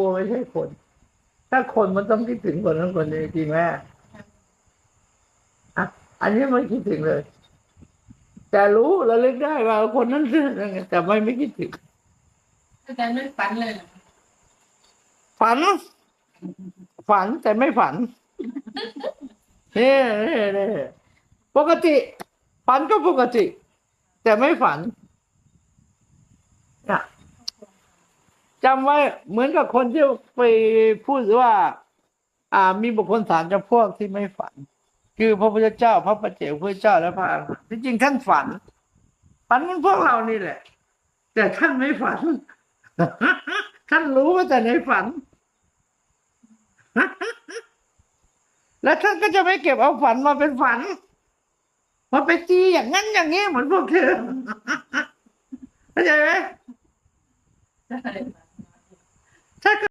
ลัวไม่ใช่คน ถ้าคนมันต้องคิดถึงคนนั้นคนนี้จริงไหมอะอันนี้ไม่คิดถึงเลย แต่รู้ระลึกได้ว่าคนนั้นคืออะไรแต่ไม่ไม่คิดถึงอาจารย์ไม่ฝันเลยเหรอฝัน ฝันแต่ไม่ฝันนี่นี่นี่ปกติ ฝันก็ปกติ แต่ไม่ฝันเนี่ย จำไว้เหมือนกับคนที่ไปพูดว่า อ่ามีบุคคลสามจำพวกที่ไม่ฝัน คือพระพุทธเจ้า พระปัจเจกพุทธเจ้าและพระอรหันต์ที่จริงท่านฝัน ฝันเหมันพวกเรานี่แหละ แต่ท่านไม่ฝัน ท่านรู้ว่าแต่ในฝัน แล้วท่านก็จะไม่เก็บเอาฝันมาเป็นฝันมาไปตีอย่างนั้นอย่างนี้เหมือนพวกเธอเข้าใจไหม ใช่ถ้า